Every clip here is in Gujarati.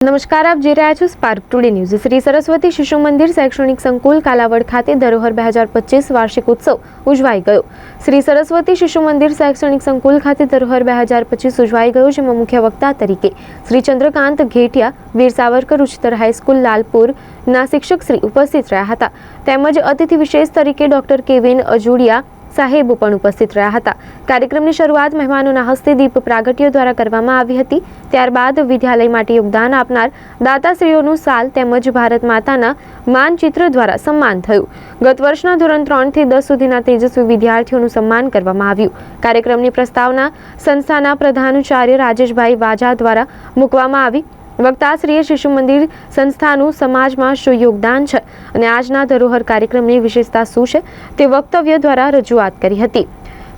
નમસ્કાર, આપ જોઈ રહ્યા છો spark today news Shri Saraswati Shishu Mandir શૈક્ષણિક સંકુલ કાલાવડ ખાતે ધરોહર બે હજાર પચીસ વાર્ષિક ઉત્સવ ઉજવાઈ ગયો. શ્રી સરસ્વતી શિશુ મંદિર શૈક્ષણિક સંકુલ ખાતે ધરોહર બે હજાર પચીસ ઉજવાઈ ગયો, જેમાં મુખ્ય વક્તા તરીકે શ્રી ચંદ્રકાંત ઘેટિયા, વીર સાવરકર ઉચ્ચતર હાઈસ્કૂલ લાલપુર ના શિક્ષક શ્રી ઉપસ્થિત રહ્યા હતા. તેમજ અતિથિ વિશેષ તરીકે ડોક્ટર કેવિન અજુડિયા સાહેબ પણ ઉપસ્થિત રહ્યા હતા. કાર્યક્રમની શરૂઆત મહેમાનોના હસ્તે દીપ પ્રાગટ્ય દ્વારા કરવામાં આવી હતી. ત્યારબાદ વિદ્યાલય માટે યોગદાન આપનાર દાતાશ્રીઓનું સાલ તેમજ ભારત માતાના માનચિત્ર દ્વારા સન્માન થયું. ગત વર્ષના ધોરણ ત્રણથી દસ સુધીના તેજસ્વી વિદ્યાર્થીઓનું સન્માન કરવામાં આવ્યું. કાર્યક્રમની પ્રસ્તાવના સંસ્થાના પ્રધાનાચાર્ય રાજેશભાઈ વાજા દ્વારા મૂકવામાં આવી. વક્તાશ્રીએ શિશુ મંદિર સંસ્થાનું સમાજમાં શું યોગદાન છે અને આજના ધરોહર કાર્યક્રમની વિશેષતા શું છે તે વક્તવ્ય દ્વારા રજૂઆત કરી હતી.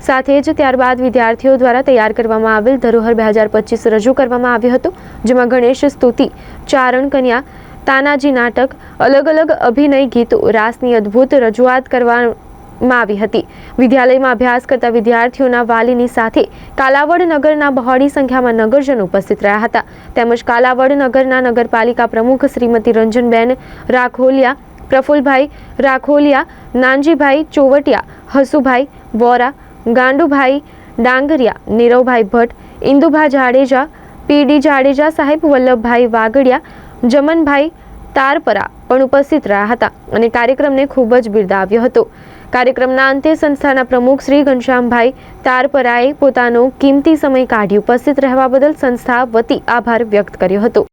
સાથે જ ત્યારબાદ વિદ્યાર્થીઓ દ્વારા તૈયાર કરવામાં આવેલ ધરોહર બે હજાર પચીસ રજૂ કરવામાં આવ્યું હતું, જેમાં ગણેશ સ્તુતિ, ચારણ કન્યા, તાનાજી નાટક, અલગ અલગ અભિનય ગીતો, રાસની અદ્ભુત રજૂઆત કરવામાં આવી હતી. વિદ્યાલયમાં અભ્યાસ કરતા વિદ્યાર્થીઓના વાલીની સાથે કાલાવડ નગરના બહોળી સંખ્યામાં નગરજનો ઉપસ્થિત રહ્યા હતા. તેમજ કાલાવડ નગરના નગરપાલિકા પ્રમુખ શ્રીમતી રંજનબેન રાખોલિયા, પ્રફુલભાઈ રાખોલિયા, નાનજીભાઈ ચોવટિયા, હસુભાઈ વોરા, ગાંડુભાઈ ડાંગરિયા, નીરવભાઈ ભટ્ટ, ઇન્દુભા જાડેજા, પીડી જાડેજા સાહેબ, વલ્લભભાઈ વાગડિયા, જમનભાઈ તારપરા પણ ઉપસ્થિત રહ્યા હતા અને કાર્યક્રમને ખૂબ જ બિરદાવ્યો હતો. કાર્યક્રમના અંતે સંસ્થાના પ્રમુખ શ્રી ઘનશ્યામભાઈ તારપરાએ પોતાનો કિંમતી સમય કાઢી ઉપસ્થિત રહેવા બદલ સંસ્થા વતી આભાર વ્યક્ત કર્યો હતો.